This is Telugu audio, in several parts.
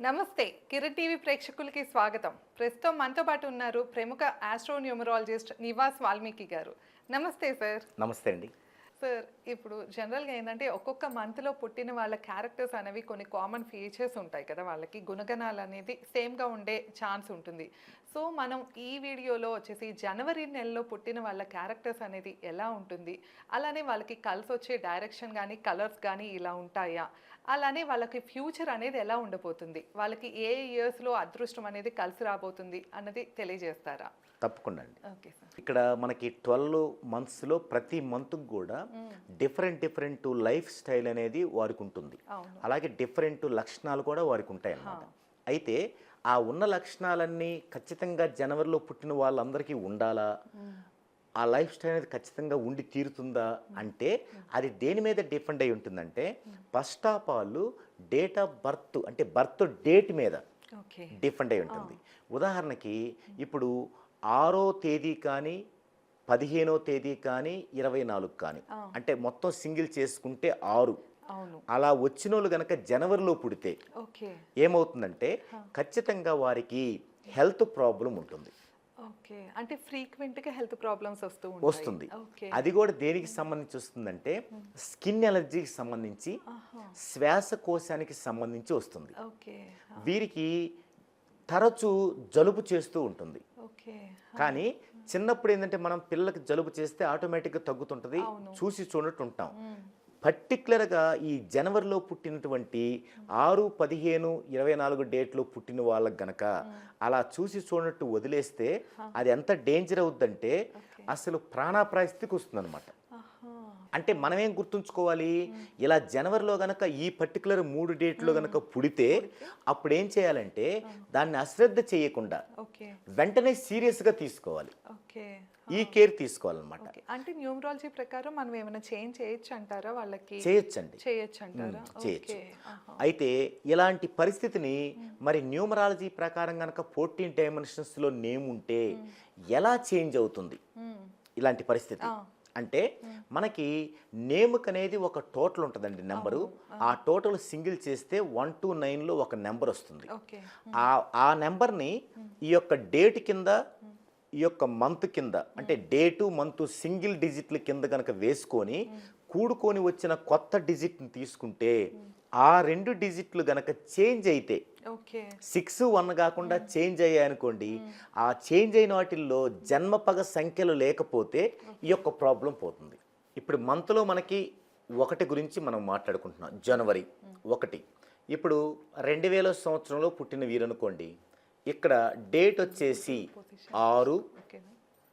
నమస్తే కిరణ్ టీవీ ప్రేక్షకులకి స్వాగతం. ప్రస్తుతం మనతో పాటు ఉన్నారు ప్రముఖ ఆస్ట్రోన్యూమరాలజిస్ట్ నివాస్ వాల్మీకి గారు. నమస్తే సార్. నమస్తే అండి. సార్ ఇప్పుడు జనరల్గా ఏంటంటే ఒక్కొక్క మంత్లో పుట్టిన వాళ్ళ క్యారెక్టర్స్ అనేవి కొన్ని కామన్ ఫీచర్స్ ఉంటాయి కదా వాళ్ళకి. గుణగణాలు అనేది సేమ్గా ఉండే ఛాన్స్ ఉంటుంది. సో మనం ఈ వీడియోలో వచ్చేసి జనవరి నెలలో పుట్టిన వాళ్ళ క్యారెక్టర్స్ అనేది ఎలా ఉంటుంది? అలానే వాళ్ళకి కలిసి వచ్చే డైరెక్షన్ కానీ కలర్స్ కానీ ఇలా ఉంటాయా? అలానే వాళ్ళకి ఫ్యూచర్ అనేది ఎలా ఉండబోతుంది? వాళ్ళకి ఏ ఇయర్స్లో అదృష్టం అనేది కలిసి రాబోతుంది అన్నది తెలియజేస్తారా? తప్పకుండా అండి. Okay sir. ఇక్కడ మనకి ట్వెల్వ్ మంత్స్లో ప్రతి మంత్కి కూడా డిఫరెంట్ డిఫరెంట్ లైఫ్ స్టైల్ అనేది వారికి ఉంటుంది. అలాగే డిఫరెంట్ లక్షణాలు కూడా వారికి ఉంటాయి అన్నమాట అయితే ఆ ఉన్న లక్షణాలన్నీ ఖచ్చితంగా జనవరిలో పుట్టిన వాళ్ళందరికీ ఉండాలా? ఆ లైఫ్ స్టైల్ అనేది ఖచ్చితంగా ఉండి తీరుతుందా అంటే అది దేని మీద డిపెండ్ అయి ఉంటుందంటే first of all date of birth అంటే బర్త్ డేట్ మీద డిఫరెంట్ అయి ఉంటుంది. ఉదాహరణకి ఇప్పుడు ఆరో తేదీ కానీ పదిహేనో తేదీ కానీ ఇరవై నాలుగు కానీ. అంటే మొత్తం సింగిల్ చేసుకుంటే ఆరు. అలా వచ్చిన వాళ్ళు కనుక జనవరిలో పుడితే ఏమవుతుందంటే ఖచ్చితంగా వారికి హెల్త్ ప్రాబ్లం ఉంటుంది. ఓకే. అంటే ఫ్రీక్వెంట్గా హెల్త్ ప్రాబ్లమ్స్ వస్తూ ఉంటాయి. వస్తుంది. అది కూడా దేనికి సంబంధించి వస్తుందంటే స్కిన్ ఎలర్జీకి సంబంధించి శ్వాసకోశానికి సంబంధించి వస్తుంది. ఓకే. వీరికి తరచూ జలుబు చేస్తూ ఉంటుంది. ఓకే. కానీ చిన్నప్పుడు ఏంటంటే మనం పిల్లలకి జలుబు చేస్తే ఆటోమేటిక్గా తగ్గుతుంటుంది. చూసి చూడట్టు ఉంటాం. మ్మ్. పర్టికులర్గా ఈ జనవరిలో పుట్టినటువంటి ఆరు పదిహేను ఇరవై నాలుగు డేట్లో పుట్టిన వాళ్ళకి గనక అలా చూసి చూడనట్టు వదిలేస్తే అది ఎంత డేంజర్ అవుద్దంటే అసలు ప్రాణాపాయ స్థితికి వస్తుందన్నమాట. అంటే మనమేం గుర్తుంచుకోవాలి? ఇలా జనవరిలో గనక ఈ పర్టికులర్ మూడు డేట్లో గనక పుడితే అప్పుడు ఏం చేయాలంటే దాన్ని అశ్రద్ధ చేయకుండా వెంటనే సీరియస్గా తీసుకోవాలి. ఓకే. ఈ కేర్ తీసుకోవాలన్నమాట. అంటే న్యూమరాలజీ ప్రకారం మనం ఏమైనా చేంజ్ చేయొచ్చు అంటారా వాళ్ళకి? చేయొచ్చండి. చేయొచ్చు. అంటారా చేయొచ్చు. అయితే ఇలాంటి పరిస్థితిని మరి న్యూమరాలజీ ప్రకారం కనుక ఫోర్టీన్ డైమెన్షన్స్లో నేమ్ ఉంటే ఎలా చేంజ్ అవుతుంది. ఇలాంటి పరిస్థితి. అంటే మనకి నేమ్కి అనేది ఒక టోటల్ ఉంటుందండి నెంబరు. ఆ. టోటల్ సింగిల్ చేస్తే వన్ టు నైన్లో ఒక నెంబర్ వస్తుంది. ఆ నెంబర్ని ఈ యొక్క డేట్ కింద ఈ యొక్క మంత్ కింద అంటే డేటు మంత్ సింగిల్ డిజిట్ల కింద కనుక వేసుకొని కూడుకొని వచ్చిన కొత్త డిజిట్ని తీసుకుంటే ఆ రెండు డిజిట్లు గనక చేంజ్ అయితే సిక్స్ వన్ కాకుండా చేంజ్ అయ్యాయనుకోండి ఆ చేంజ్ అయిన వాటిల్లో జన్మపగ సంఖ్యలు లేకపోతే ఈ యొక్క ప్రాబ్లం పోతుంది. ఇప్పుడు మంత్లో మనకి ఒకటి గురించి మనం మాట్లాడుకుంటున్నాం జనవరి ఒకటి. ఇప్పుడు రెండు వేల సంవత్సరంలో పుట్టిన వీరనుకోండి ఇక్కడ డేట్ వచ్చేసి ఆరు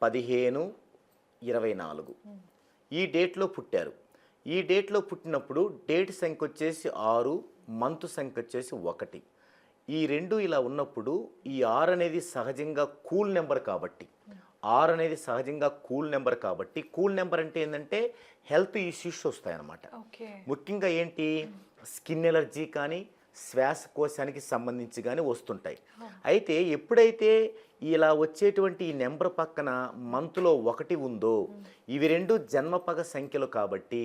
పదిహేను ఇరవై నాలుగు. ఈ డేట్లో పుట్టారు. ఈ డేట్లో పుట్టినప్పుడు డేట్ సంఖ్య వచ్చేసి ఆరు మంత్ సంఖ్య వచ్చేసి ఒకటి. ఈ రెండు ఇలా ఉన్నప్పుడు ఈ ఆరు అనేది సహజంగా కూల్ నెంబర్ కాబట్టి ఆరు అనేది సహజంగా కూల్ నెంబర్ కాబట్టి కూల్ నెంబర్ అంటే ఏంటంటే హెల్త్ ఇష్యూస్ వస్తాయన్నమాట. ముఖ్యంగా ఏంటి? స్కిన్ ఎలర్జీ కానీ శ్వాసకోశానికి సంబంధించి కానీ వస్తుంటాయి అయితే ఎప్పుడైతే ఇలా వచ్చేటువంటి ఈ నెంబర్ పక్కన మంత్లో ఒకటి ఉందో ఇవి రెండు జన్మపగ సంఖ్యలు కాబట్టి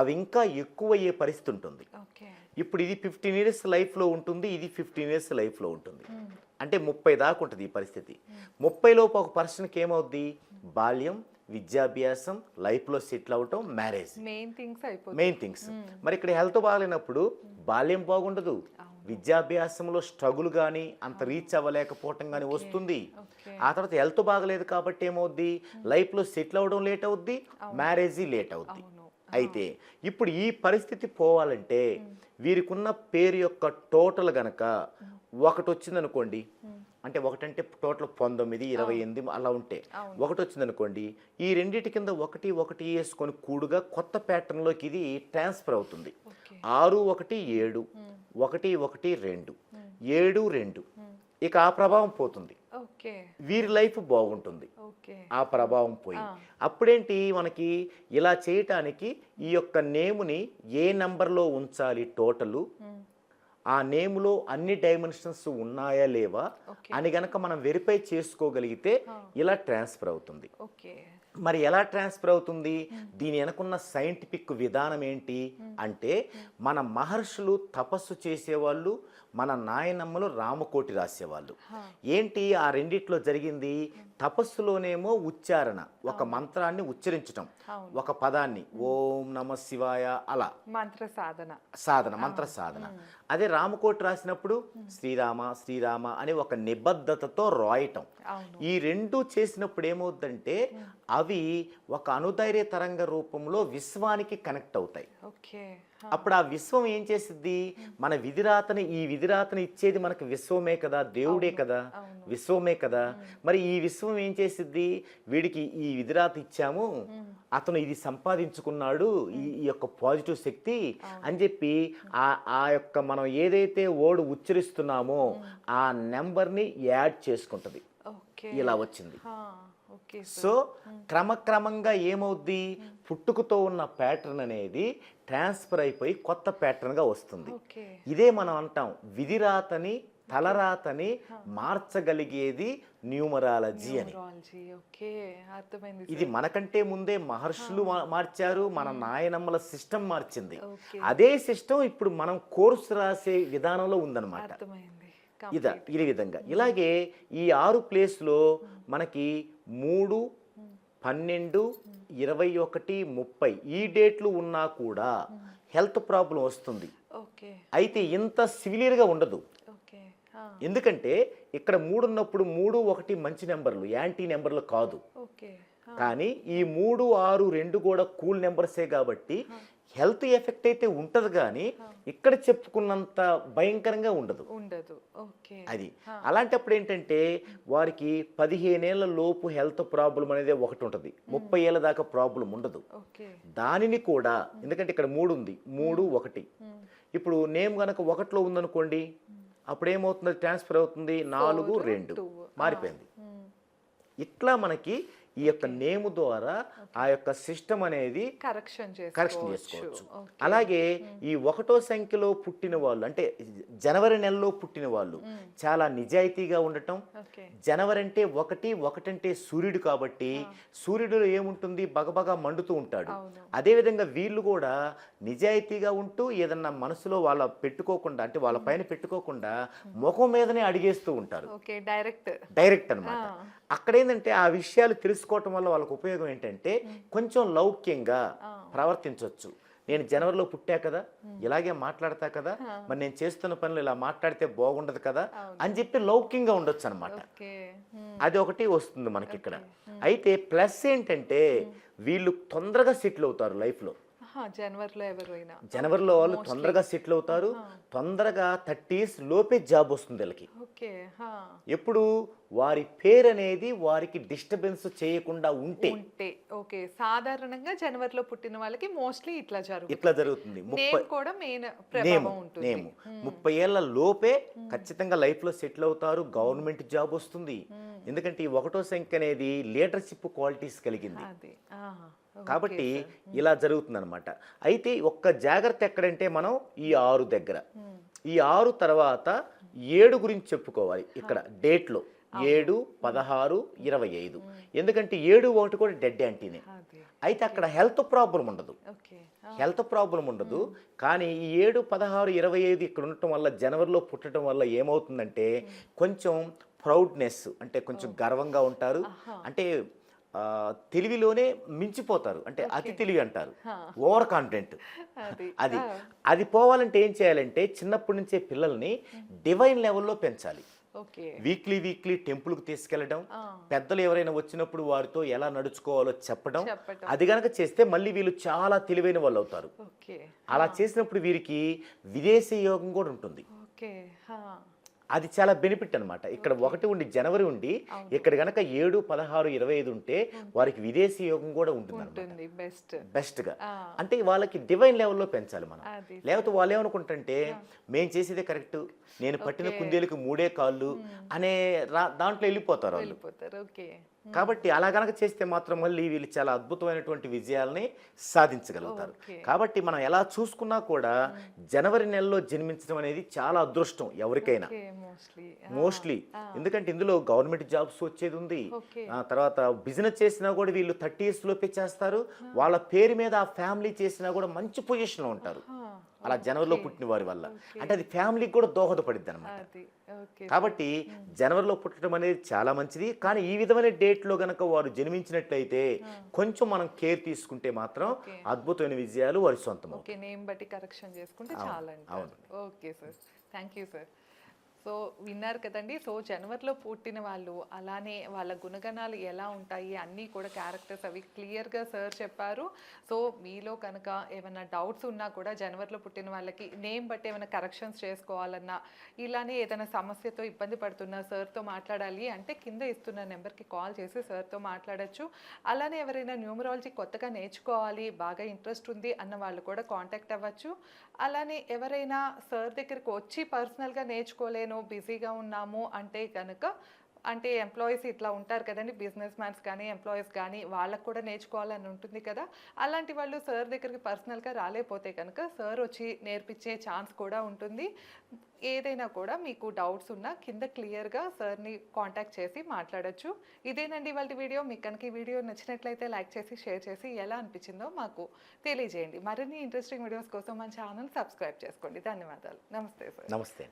అవి ఇంకా ఎక్కువ అయ్యే పరిస్థితి ఉంటుంది. ఇప్పుడు ఇది ఫిఫ్టీన్ ఇయర్స్ లైఫ్లో ఉంటుంది ఇది ఫిఫ్టీన్ ఇయర్స్ లైఫ్లో ఉంటుంది. అంటే ముప్పై దాకా ఉంటుంది ఈ పరిస్థితి. ముప్పైలోపు ఒక పర్సన్కి ఏమవుద్ది? బాల్యం విద్యాభ్యాసం లైఫ్లో సెటిల్ అవటం మ్యారేజ్ మెయిన్ థింగ్స్ అయిపోతుంది మెయిన్ థింగ్స్ మరి ఇక్కడ హెల్త్ బాగాలేనప్పుడు బాల్యం బాగుండదు. విద్యాభ్యాసంలో స్ట్రగుల్ కానీ అంత రీచ్ అవ్వలేకపోవటం కానీ వస్తుంది. ఆ తర్వాత హెల్త్ బాగలేదు కాబట్టి ఏమవుద్ది? లైఫ్లో సెటిల్ అవ్వడం లేట్ అవుద్ది మ్యారేజ్ లేట్ అవుద్ది. అయితే ఇప్పుడు ఈ పరిస్థితి పోవాలంటే వీరికున్న పేరు యొక్క టోటల్ గనక ఒకటి వచ్చిందనుకోండి. అంటే ఒకటంటే టోటల్ పంతొమ్మిది ఇరవై ఎనిమిది అలా ఉంటే. ఒకటి వచ్చిందనుకోండి ఈ రెండింటి కింద ఒకటి ఒకటి వేసుకొని కూడుగా కొత్త ప్యాటర్న్లోకి ఇది ట్రాన్స్ఫర్ అవుతుంది. ఆరు ఒకటి ఏడు ఒకటి ఒకటి రెండు ఏడు రెండు. ఇక ఆ ప్రభావం పోతుంది. వీరి లైఫ్ బాగుంటుంది. ఆ ప్రభావం పోయి. అప్పుడేంటి మనకి ఇలా చేయటానికి ఈ యొక్క నేముని ఏ నెంబర్లో ఉంచాలి టోటలు? ఆ నేములో అన్ని డైమెన్షన్స్ ఉన్నాయా లేవా అని గనక మనం వెరిఫై చేసుకోగలిగితే ఇలా ట్రాన్స్ఫర్ అవుతుంది. ఓకే. మరి ఎలా ట్రాన్స్ఫర్ అవుతుంది? దీని వెనకున్న సైంటిఫిక్ విధానం ఏంటి? అంటే మన మహర్షులు తపస్సు చేసేవాళ్ళు మన నాయనమ్మలు రామకోటి రాసేవాళ్ళు. ఏంటి ఆ రెండిట్లో జరిగింది? తపస్సులోనేమో ఉచ్చారణ ఒక మంత్రాన్ని ఉచ్చరించటం. ఒక పదాన్ని ఓం నమ శివాయ అలా. మంత్ర సాధన. సాధన మంత్ర సాధన. అదే రామకోటి రాసినప్పుడు శ్రీరామ శ్రీరామ అనే ఒక నిబద్ధతతో రాయటం. ఈ రెండు చేసినప్పుడు ఏమవుతుందంటే అవి ఒక అనుధైర్య తరంగ రూపంలో విశ్వానికి కనెక్ట్ అవుతాయి. ఓకే అప్పుడు ఆ విశ్వం ఏం చేసిద్ది? మన విధిరాతని ఈ విధిరాతని ఇచ్చేది మనకు విశ్వమే కదా దేవుడే కదా. విశ్వమే కదా. మరి ఈ విశ్వం ఏం చేసిద్ది? వీడికి ఈ విధిరాత ఇచ్చాము అతను ఇది సంపాదించుకున్నాడు ఈ ఈ యొక్క పాజిటివ్ శక్తి అని చెప్పి ఆ ఆ యొక్క మనం ఏదైతే ఓడు ఉచ్చరిస్తున్నామో ఆ నెంబర్ని యాడ్ చేసుకుంటది. ఓకే. ఇలా వచ్చింది. సో క్రమక్రమంగా ఏమవుద్ది? పుట్టుకతో ఉన్న ప్యాటర్న్ అనేది ట్రాన్స్ఫర్ అయిపోయి కొత్త ప్యాటర్న్గా వస్తుంది. ఇదే మనం అంటాం విధిరాతని తలరాతని మార్చగలిగేది న్యూమరాలజీ అని. ఇది మనకంటే ముందే మహర్షులు మార్చారు మన నాయనమ్మల సిస్టమ్ మార్చింది. అదే సిస్టమ్ ఇప్పుడు మనం కోర్సు రాసే విధానంలో ఉందన్నమాట. అర్థమైంది. ఇద ఈ విధంగా. ఇలాగే ఈ ఆరు ప్లేస్లో మనకి మూడు పన్నెండు ఇరవై ఒకటి ముప్పై ఈ డేట్లు ఉన్నా కూడా హెల్త్ ప్రాబ్లం వస్తుంది. అయితే ఇంత సివిలియర్గా ఉండదు. ఎందుకంటే ఇక్కడ మూడు ఉన్నప్పుడు మూడు ఒకటి మంచి నెంబర్లు యాంటీ నెంబర్లు కాదు. కానీ ఈ మూడు ఆరు రెండు కూడా కూల్ నెంబర్సే కాబట్టి హెల్త్ ఎఫెక్ట్ అయితే ఉంటుంది కానీ ఇక్కడ చెప్పుకున్నంత భయంకరంగా ఉండదు. ఉండదు. ఓకే. అది. అలాంటప్పుడు ఏంటంటే వారికి పదిహేనేళ్ళ లోపు హెల్త్ ప్రాబ్లం అనేది ఒకటి ఉంటుంది. ముప్పై ఏళ్ళ దాకా ప్రాబ్లం ఉండదు. దానిని కూడా ఎందుకంటే ఇక్కడ మూడు ఉంది. మూడు ఒకటి. ఇప్పుడు నేమ్ గనక ఒకటిలో ఉందనుకోండి అప్పుడు ఏమవుతుంది ట్రాన్స్ఫర్ అవుతుంది. నాలుగు రెండు. మారిపోయింది. ఇట్లా మనకి ఈ యొక్క నేమ్ ద్వారా ఆ యొక్క సిస్టమ్ అనేది కరెక్షన్ కరెక్షన్ చేసుకోవచ్చు. అలాగే ఈ ఒకటో సంఖ్యలో పుట్టిన వాళ్ళు అంటే జనవరి నెలలో పుట్టిన వాళ్ళు చాలా నిజాయితీగా ఉండటం. జనవరి అంటే ఒకటి ఒకటంటే సూర్యుడు కాబట్టి సూర్యుడు ఏముంటుంది? బగబగా మండుతూ ఉంటాడు. అదేవిధంగా వీళ్ళు కూడా నిజాయితీగా ఉంటూ ఏదన్నా మనసులో వాళ్ళ పెట్టుకోకుండా అంటే వాళ్ళ పైన పెట్టుకోకుండా ముఖం మీదనే అడిగేస్తూ ఉంటారు. డైరెక్ట్ డైరెక్ట్ అన్నమాట. అక్కడ ఏంటంటే ఆ విషయాలు తెలుసుకోవటం వల్ల వాళ్ళకి ఉపయోగం ఏంటంటే కొంచెం లౌక్యంగా ప్రవర్తించవచ్చు నేను జనవరిలో పుట్టా కదా ఇలాగే మాట్లాడతా కదా మరి నేను చేస్తున్న పనులు ఇలా మాట్లాడితే బాగుండదు కదా అని చెప్పి లౌక్యంగా ఉండొచ్చు అనమాట. అది ఒకటి వస్తుంది మనకి ఇక్కడ అయితే ప్లస్ ఏంటంటే వీళ్ళు తొందరగా సెటిల్ అవుతారు లైఫ్లో. జనవరిలో ఎవరైనా. జనవరిలో వాళ్ళు తొందరగా సెటిల్ అవుతారు. తొందరగా థర్టీస్ లోపే జాబ్ వస్తుంది వీళ్ళకి. ఎప్పుడు? వారి పేరు అనేది వారికి డిస్టర్బెన్స్ చేయకుండా ఉంటే. ఉంటే. ఓకే సాధారణంగా జనవరిలో పుట్టిన వాళ్ళకి మోస్ట్లీ ఇట్లా జరుగుతుంది. ఇట్లా జరుగుతుంది. కూడా మెయిన్ నేము ప్రభావం ఉంటుంది. నేము. ముప్పై ఏళ్ళ లోపే ఖచ్చితంగా లైఫ్లో సెటిల్ అవుతారు. గవర్నమెంట్ జాబ్ వస్తుంది. ఎందుకంటే ఈ ఒకటో సంఖ్య అనేది లీడర్షిప్ క్వాలిటీస్ కలిగింది. కాబట్టి. ఇలా జరుగుతుంది అనమాట అయితే ఒక్క జాగ్రత్త ఎక్కడంటే మనం ఈ ఆరు దగ్గర. మ్మ్. ఈ ఆరు తర్వాత ఏడు గురించి చెప్పుకోవాలి ఇక్కడ డేట్లో. ఏడు పదహారు ఇరవై ఐదు. ఎందుకంటే ఏడు ఒకటి కూడా డెడ్ యాంటీనే అయితే అక్కడ హెల్త్ ప్రాబ్లం ఉండదు. హెల్త్ ప్రాబ్లం ఉండదు. కానీ ఈ ఏడు పదహారు ఇరవై ఐదు ఇక్కడ ఉండటం వల్ల జనవరిలో పుట్టడం వల్ల ఏమవుతుందంటే కొంచెం ప్రౌడ్నెస్ అంటే కొంచెం గర్వంగా ఉంటారు. అంటే తెలివిలోనే మించిపోతారు. అంటే అతి తెలివి అంటారు. ఓవర్ కాన్ఫిడెంట్ అది. అది. పోవాలంటే ఏం చేయాలంటే చిన్నప్పటి నుంచే పిల్లల్ని డివైన్ లెవెల్లో పెంచాలి. వీక్లీ వీక్లీ టెంపుల్కి తీసుకెళ్ళడం ఆ. పెద్దలు ఎవరైనా వచ్చినప్పుడు వారితో ఎలా నడుచుకోవాలో చెప్పడం. అది గనక చేస్తే మళ్ళీ వీళ్ళు చాలా తెలివైన వాళ్ళు అవుతారు. అలా చేసినప్పుడు వీరికి విదేశీ యోగం కూడా ఉంటుంది. అది చాలా బెనిఫిట్ అన్నమాట. ఇక్కడ ఒకటి ఉండి జనవరి ఉండి ఇక్కడ గనక ఏడు పదహారు ఇరవై ఐదు ఉంటే వారికి విదేశీ యోగం కూడా ఉంటుంది. బెస్ట్. బెస్ట్గా. అంటే వాళ్ళకి డివైన్ లెవెల్లో పెంచాలి మనం. లేకపోతే వాళ్ళు ఏమనుకుంటుంటే మేము చేసేదే కరెక్ట్. నేను పట్టిన కుందేలకు మూడే కాళ్ళు అనే రా- దాంట్లో వెళ్ళిపోతారు వాళ్ళు. కాబట్టి అలా గనక చేస్తే మాత్రం మళ్ళీ వీళ్ళు చాలా అద్భుతమైనటువంటి విజయాల్ని సాధించగలుగుతారు. కాబట్టి మనం ఎలా చూసుకున్నా కూడా జనవరి నెలలో జన్మించడం అనేది చాలా అదృష్టం ఎవరికైనా. మోస్ట్లీ. ఎందుకంటే ఇందులో గవర్నమెంట్ జాబ్స్ వచ్చేది ఉంది. తర్వాత బిజినెస్ చేసినా కూడా వీళ్ళు థర్టీ ఇయర్స్ లోపే చేస్తారు. వాళ్ళ పేరు మీద ఆ ఫ్యామిలీ చేసినా కూడా మంచి పొజిషన్లో ఉంటారు. అలా జనవరిలో పుట్టిన వారి వల్ల. అంటే అది ఫ్యామిలీకి కూడా దోహదపడిద్ది అనమాట కాబట్టి జనవరిలో పుట్టడం అనేది చాలా మంచిది. కానీ ఈ విధమైన డేట్లో గనక వారు జన్మించినట్లయితే కొంచెం మనం కేర్ తీసుకుంటే మాత్రం. అద్భుతమైన విజయాలు వారి సొంతం ఓకే. నేమ్ బట్టి కరెక్షన్ చేసుకుంటే చాలండి. అవును. Okay sir. Thank you sir so విన్నారు కదండి. సో జనవరిలో పుట్టిన వాళ్ళు అలానే వాళ్ళ గుణగణాలు ఎలా ఉంటాయి అన్నీ కూడా క్యారెక్టర్స్ అవి క్లియర్గా సార్ చెప్పారు. సో మీలో కనుక ఏమైనా డౌట్స్ ఉన్నా కూడా జనవరిలో పుట్టిన వాళ్ళకి నేమ్ బట్టి ఏమైనా కరెక్షన్స్ చేసుకోవాలన్నా ఇలానే ఏదైనా సమస్యతో ఇబ్బంది పడుతున్నా సార్తో మాట్లాడాలి అంటే కింద ఇస్తున్న నెంబర్కి కాల్ చేసి సార్తో మాట్లాడొచ్చు. అలానే ఎవరైనా న్యూమరాలజీ కొత్తగా నేర్చుకోవాలి బాగా ఇంట్రెస్ట్ ఉంది అన్న వాళ్ళు కూడా కాంటాక్ట్ అవ్వచ్చు. అలానే ఎవరైనా సార్ దగ్గరికి వచ్చి పర్సనల్గా నేర్చుకోలేను బిజీగా ఉన్నాము అంటే కనుక అంటే ఎంప్లాయీస్ ఇట్లా ఉంటారు కదండి బిజినెస్ మ్యాన్స్ కానీ ఎంప్లాయీస్ కానీ వాళ్ళకు కూడా నేర్చుకోవాలని ఉంటుంది కదా. అలాంటి వాళ్ళు సార్ దగ్గరికి పర్సనల్గా రాలేకపోతే కనుక సార్ వచ్చి నేర్పించే ఛాన్స్ కూడా ఉంటుంది. ఏదైనా కూడా మీకు డౌట్స్ ఉన్నా కింద క్లియర్గా సార్ని కాంటాక్ట్ చేసి మాట్లాడొచ్చు. ఇదేనండి వాళ్ళ వీడియో. మీకు కనుక ఈ వీడియో నచ్చినట్లయితే లైక్ చేసి షేర్ చేసి ఎలా అనిపించిందో మాకు తెలియజేయండి. మరిన్ని ఇంట్రెస్టింగ్ వీడియోస్ కోసం మన ఛానల్ సబ్స్క్రైబ్ చేసుకోండి. ధన్యవాదాలు. నమస్తే సార్. నమస్తే.